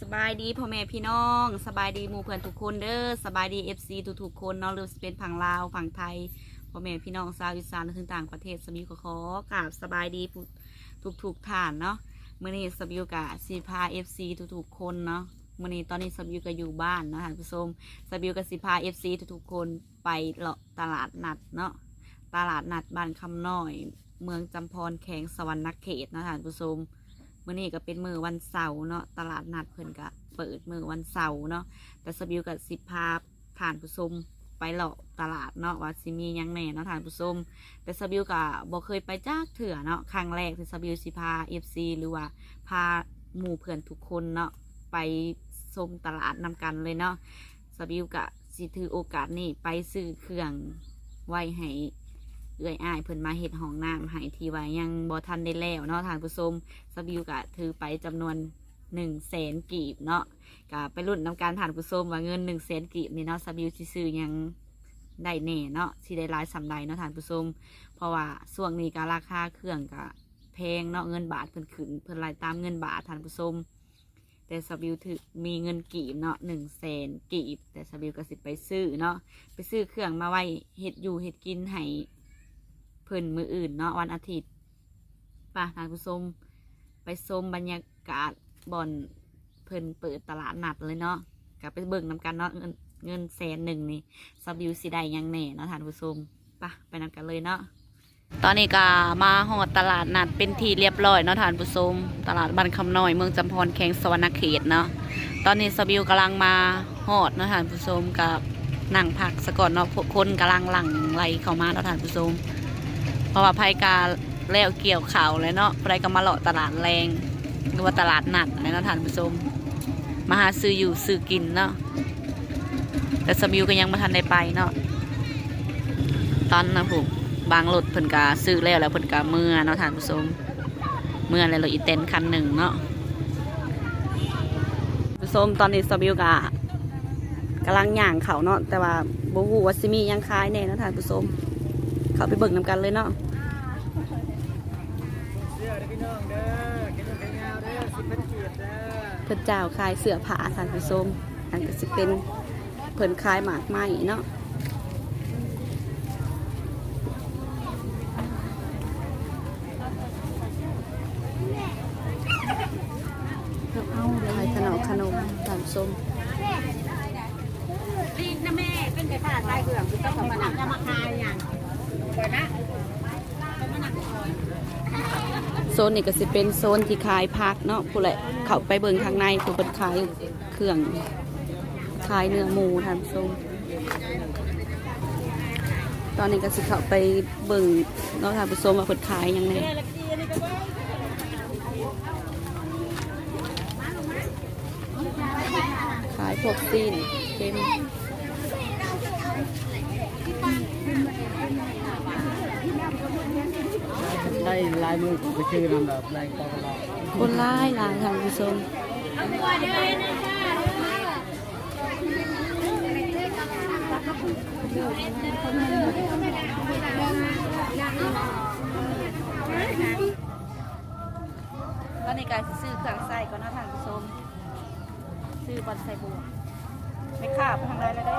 สบายดีพ่อแม่พี่น้องสบายดีหมู่เพื่อนทุกคนเด้อสบายดีเอฟซีทุกๆคนเนาะหรือเป็นฝั่งลาวฝั่งไทยพ่อแม่พี่น้องชาวอีสานถึงต่างประเทศสบิวขอขอกราบสบายดีทุกทุกๆท่านเนาะเมื่อนี้สบิวกะสีพาเอฟซีทุกๆคนเนาะเมื่อนี้ตอนนี้สบิวก็อยู่บ้านเนาะท่านผู้ชมสบิวกับสีพาเอฟซีทุกๆคนไปเลาะตลาดนัดเนาะตลาดนัดบ้านคำน้อย เมืองจำพรแขงสวรรณเขตนะท่านผู้ชม มื่อนี้ก็เป็นมือวันเสาร์เนาะตลาดนัดเพิ่นก็เปิดมือวันเสาร์เนาะแต่สบิวกับสิพาผ่านผู้ชมไปเลาะตลาดเนาะว่าสิมียังแหน่เนาะท่านผู้ชมแต่สบิวก็บ่เคยไปจากเถื่อเนาะครั้งแรกที่สบิวสิพา FC หรือว่าพาหมู่เพื่อนทุกคนเนาะไปชมตลาดนำกันเลยเนาะสบิวก็สิถือโอกาสนี้ไปซื้อเครื่องไว้ให้ เอื้อยอ้ายเพิ่นมาเฮ็ดห้องน้ำให้ที่ว่ายังบ่ทันได้แล้วเนาะทานผู้ชมสบิวก็ถือไปจำนวน1นึ่งแสนกีบเนาะก็ไปรุ่นนำการท่านผู้ชมว่าเงิน1นึ่งแสนกีบนี่เนาะสบิวสิซื้อยังได้แน่เนาะสิได้หลายสำใดเนาะทานผู้ชมเพราะว่าช่วงนี้ก็ราคาเครื่องก็แพงเนาะเงินบาทเพิ่นขึ้นเพิ่นไล่ตามเงินบาททานผู้ชมแต่สบิวถือมีเงินกีบเนาะหนึ่งแสนกีบ แต่สบิวก็สิบไปซื้อเนาะไปซื้อเครื่องมาไว้เฮ็ดอยู่เฮ็ดกินให้ เพิ่นมืออื่นเนาะวันอาทิตย์ป่ะท่านผู้ชมไปชมบรรยากาศบ่อนเพิ่นเปิดตลาดนัดเลยเนาะกับไปเบิ่งนำกันเนาะเงินเงินแสนหนึ่งนี่สบิวสิได้ยังแน่เนาะท่านผู้ชมป่ะไปนำกันเลยเนาะตอนนี้ก็มาหอดตลาดนัดเป็นที่เรียบร้อยเนาะท่านผู้ชมตลาดบ้านคำน้อยเมืองจำพรแขงสวรรณเขตเนาะตอนนี้สบิวกำลังมาหอดเนาะท่านผู้ชมกับนั่งพักสะก่อนเนาะคนกำลังหลั่งไหลเข้ามาเนาะท่านผู้ชม เพราะว่าภัยกาแล้วเกี่ยวข่าวเลยเนาะใครก็มาเลาะตลาดแรงหรือว่าตลาดนัดอะเนาะท่านผู้ชมมาหาซื้ออยู่ซื้อกินเนาะแต่สมิวก็ยังไม่ทันได้ไปเนาะตอนนะผมบางรถเพิ่นกาซื้อแล้วแล้วเพิ่นกาเมื่อเนาะท่านผู้ชมเมื่อแล้วรถอีเต็นคันหนึ่งเนาะผู้ชมตอนนี้สมิวกากำลังย่างเขาเนาะแต่ว่าบ่ฮู้ว่าสิมียังขายแน่เนาะท่านผู้ชม เขาไปเบิ่งนำกันเลยเนาะเสื้อเด้อพี่น้องเด้อเก็บเงินยาวเด้อสิบพันกีบเด้อเพิ่นเจ้าขายเสื้อผ้าทานผู้ชมอันก็สิเป็นเพิ่นขายหมากไม้เนาะขายขนมขนมทานผู้มรีดนะแม่เป็นไก่ผ้าลายเครื่องคือต้องมาหนักจะมาคายอย่าง โซนนี้ก็สิเป็นโซนที่ขายผักเนาะผู้ใดเข้าไปเบิ่งข้างในผู้เพิ่นขายเครื่องขายเนื้อหมูท่านผู้มตอนนี้ก็สิเข้าไปเบิ่งเนาะท่านผู้ชมว่าเพิ่นขายยังไงขายพวกซีนเค็ม ได้ลายมือกูไปชื่อนำแบบลายปอกลาคนร้ายหลายท่านผู้ชมก็ในการซื้อเครื่องใส่ก่อนนะท่านผู้ชมซื้อบอลใส่บัวไม่ขาบทางไรเลยได้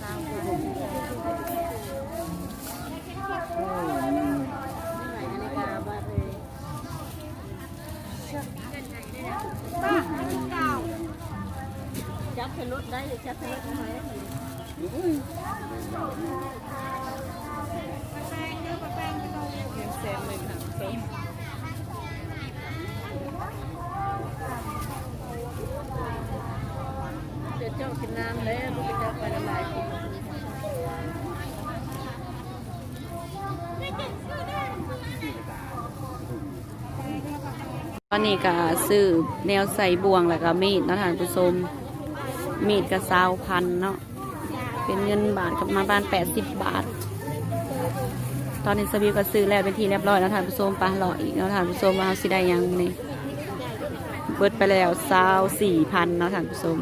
สาวคน จับเป็นรถได้หรือจับเป็นรถไหม แสนหนึ่งค่ะเต็ม เดี๋ยวเจ้า กินน้ำแล้วลูกจะไปละลายกินตอนนี้ก็ซื้อแนวใส่บ่วงแล้วก็มีดนะท่านผู้ชมมีดก็สาวพันเนาะเป็นเงินบาทกับมาบ้านแปดสิบบาท ตอนนี้สบิวก็ซื้อแล้วเป็นที่เรียบร้อยแล้วท่านผู้ชมปลาหล่ออีกนะท่านผู้ชมว่าเอาสิได้ยังนี่เบิดไปแล้วสาวสี่พันนะท่านผู้ชม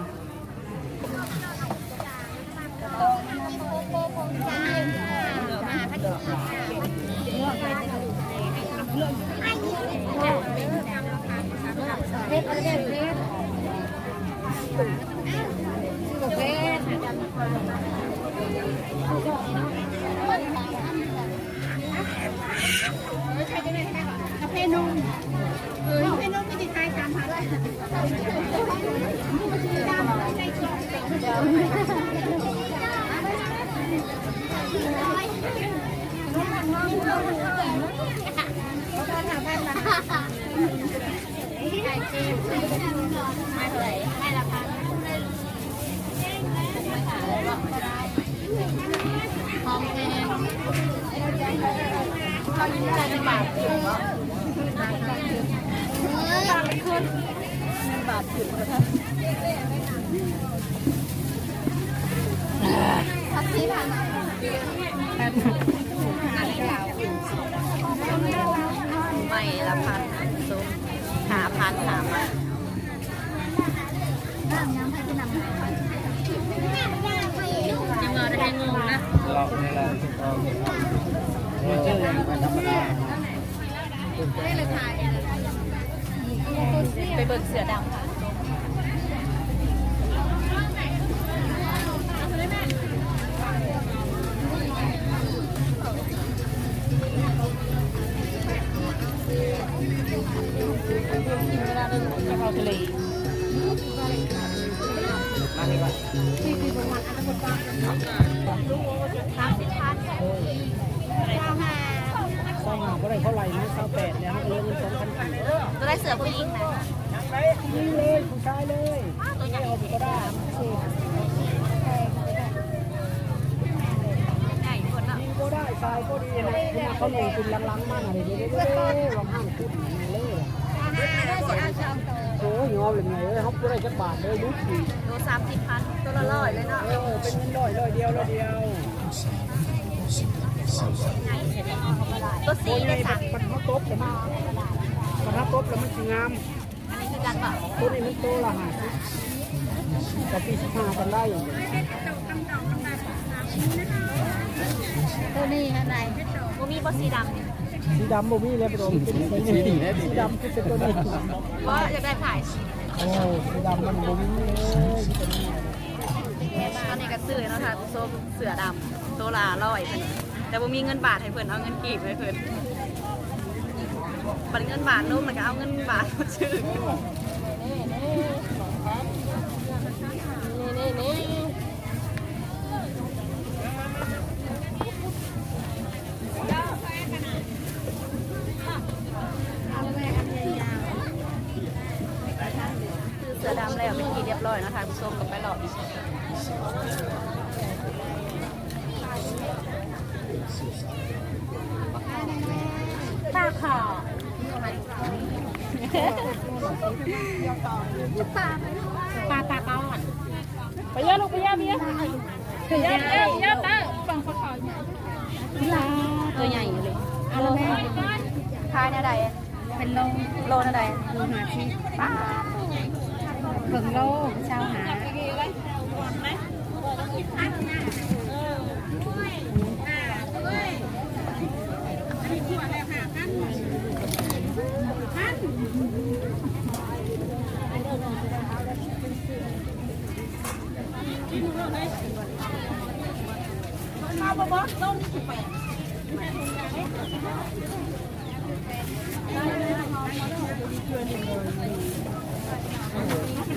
กาแฟนมเออกาแฟนมไม่ติดใจสามพันเลยไม่ละพันหอมแดงเขาอยู่ใจในบาไม่ละพันซุมหาพันหามายังมาได้ งงนะเราเนี่ยแหละเราเจออย่างธรรมดาไปเบิกเสือดำค่ะสองหา ก็ได้เท่าไหร่นะสาวแปดแล้วเหลือเงินสองพันกี่ตัวได้เสือผู้หญิงนะนี่เลยผู้ชายเลยไม่เอาก็ได้ใหญ่คนอะยิงก็ได้ชายก็ดีนะคุณเขาลงเป็นลังๆมากอะไรเรื่อยๆลองห้ามขึ้นเลยโอ้ยงอเลยไงเอ้ยเขาก็ได้จักบาทเลยรู้สิโลสามสิบพันตัวละร้อยเลยเนาะเออเป็นเงินร้อยร้อยเดียวร้อยเดียว ตัวสีโอ้ยได้สามมันเขาตบเลยมั้งมันเขาตบแล้วมันสงามอันนี้คือการเปล่าตัวนี้มันโตละห้าสิบกับปีสิบห้ากันได้อย่างเดียวตัวนี้อะไรบ่มีบ่สีดำสีดำบ่มีเลยไปโดนเป็นสีนี้สีดำคือเป็นตัวนี้เพราะอยากได้ถ่ายโอ้สีดำมันบ่มีเลยตอนนี้ก็ซื้อแล้วค่ะโซมเสือดำตัวละร้อยเพิ่น แต่บ่มีเงินบาทให้เพิ่นเอาเงินกีบให้เพิ่นบัตรเงินบาทนุ่มแล้วก็เอาเงินบาทมาซื้อนี่นี่คือเสือดำแล้วเป็นที่เรียบร้อยนะคะผู้ชมกับไปหลอกอีก ปลาขาว ปลาปลาก้อนไปย่าลูกไปย่าเมียถึงจะไปเยอะตั้งฟังขาวใหญ่ตัวใหญ่อยู่เลยเอาละแม่ขายในใดเป็นโลโลในใดโลหาชีป้าเบิ่งโลชาวหา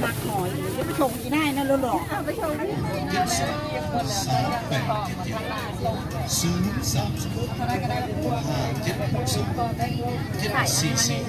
มักหอยจะไปชงอีได้นะรู้หรอศูนย์สามศูนย์ห้าเจ็ดหกศูนย์เจ็ดสี่สี่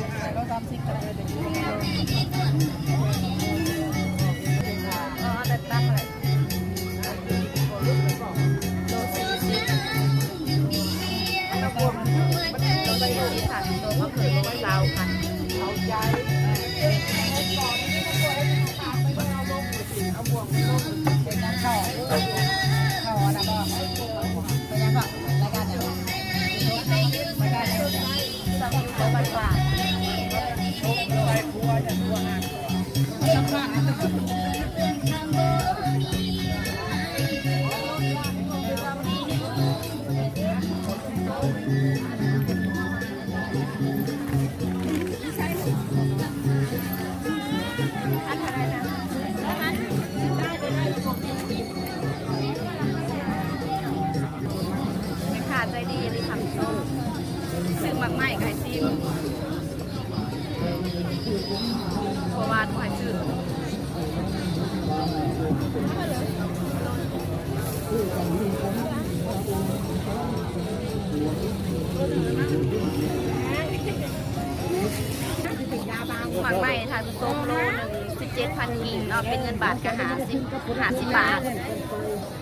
มักไหม้ทานส้มโลหนึ่งสิบเจ็ดพันกิ่งเนาะเป็นเงินบาทก็หาสิบหาสิบบาท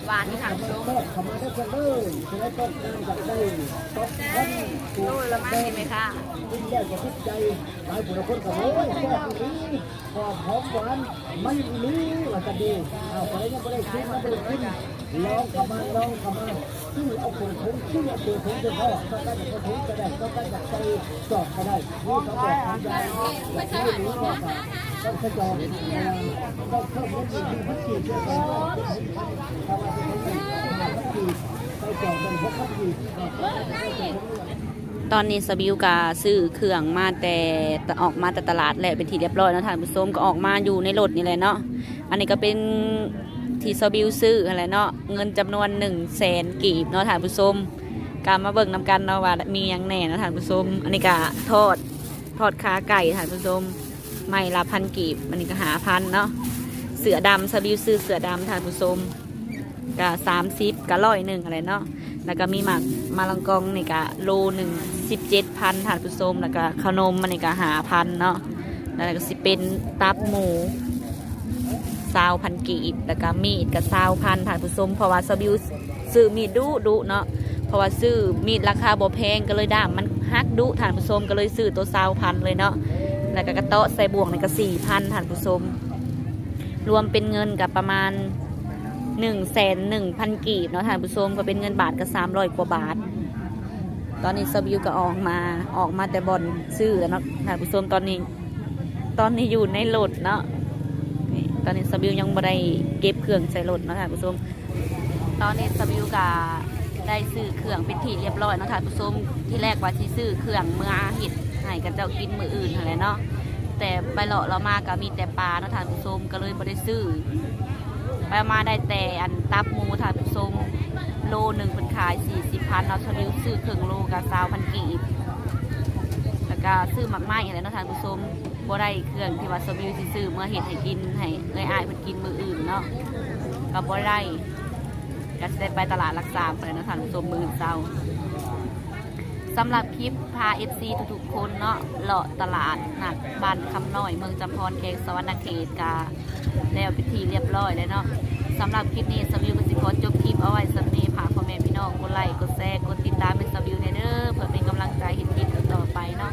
หวานที่ทานส้มก็เข้ามาได้คนเลยจะได้ต้นน้ำจากได้โล ละมั่งเห็นไหมคะกินแล้วจะทุกใจหลายผู้ละคนก็โอ้ยแซ่บอีหลีหอมหอมหวานมันอีหลีว่าจะดีเอาไปยังไม่ได้กินไม่ได้กินลองเข้ามาลองเข้ามาชื่อเอาคนคงชื่อเอาคนคงจะพ่อก็ได้จะคงจะได้ก็ได้จะใจจอบก็ได้นี่เขาบอกทำใจไม่ใช่หรือว่าต้องขจรต้องเพิ่มเงินที่พักกีเพื่อไปถ้าว่าจะเป็นพักกีไปจอดเป็นพักกี ตอนนี้สบิวกาซื้อเครื่องมาแต่ออกมาแต่ตลาดแหละเป็นทีเรียบร้อยแล้วท่านผู้ชมก็ออกมาอยู่ในรถนี่แหละเนาะอันนี้ก็เป็นที่สบิวซื้ออะไรเนาะเงินจำนวน1นึ่งแสนกีบเนาะท่านผู้ชมการมาเบิ่งนำกันเนาะว่ามีหยังแหน่นะท่านผู้ชมอันนี้ก็ทอดทอดขาไก่ท่านผู้ชมไม่ละพันกีบอันนี้ก็หาพันเนาะเสือดำสบิวซื้อเสือดำท่านผู้ชมก็สามสิบก็ร้อยหนึ่งอะไรเนาะแล้วก็มีหมัก มาลังกองนี่ก็โลหนึ่งสิบเจ็ดพันถาดผู้ชมแล้วก็ขนมมันนี่ก็หาพันเนาะแล้วก็สิเป็นตับหมูซาวพันกีบแล้วก็มีดกับซาวพันถาดผู้ชมเพราะว่าสบิวซื้อมีดดุดุเนาะเพราะว่าซื้อมีดราคาบ่แพงก็เลยด้ามันฮักดุถาดผู้ชมก็เลยซื้อตัวซาวพันเลยเนาะแล้วก็กระเตาะใส่บ่วงนี่ก็สี่พันถาดผู้ชมรวมเป็นเงินกับประมาณ หนึ่งแสนหนึ่งพันกีบเนาะท่านผู้ชมก็เป็นเงินบาทก็สามร้อยกว่าบาท ตอนนี้สบิวก็ออกมาออกมาแต่บอลซื้อเนาะท่านผู้ชมตอนนี้ ตอนนี้อยู่ในรถเนาะตอนนี้สบิวยังไม่ได้เก็บเครื่องใส่รถเนาะท่านผู้ชมตอนนี้สบิวก็ได้ซื้อเครื่องเป็นที่เรียบร้อยเนาะท่านผู้ชมที่แรกว่าที่ซื้อเครื่องเมื่ออาหิตให้กับเจ้ากินมืออื่นอะไรเนาะแต่ไปเลาะเรามาก็มีแต่ปลาเนาะท่านผู้ชมก็เลยไม่ได้ซื้อ ไปมาได้แต่อันตับหมูถาดทรงโลหนึ่งเป็นขายสี่สิบพันเราชลิวซื้อครึ่งโลกับสาวพันกีบแล้วก็ซื้อหมักไม้อะไรเนาะทานผู้ชมบ่ได้เครื่องที่ว่าสวิวสิซื้อเมื่อเห็ดให้กินให้เลยอายเพิ่นกินมืออื่นเนาะก็บ่ได้ก็จะได้ไปตลาดรักษาไปเนาะทานผู้ชมมืออื่นเศร้าสำหรับคลิปพา FC ทุกๆคนเนาะเลาะตลาดหนัดบ้านคำน้อยเมืองจำพรเขตสวรรณเขตกา แล้วพิธีเรียบร้อยแล้วเนาะสำหรับคลิปนี้สวิวก็สิขอจบคลิปเอาไว้สำนีผ่ากพ่อแม่พี่น้องกดไลค์กดแชร์กดติดตามเป็นสวิวเนเด้อเพื่อเป็นกำลังใจเห็นคลิปต่อไปเนาะ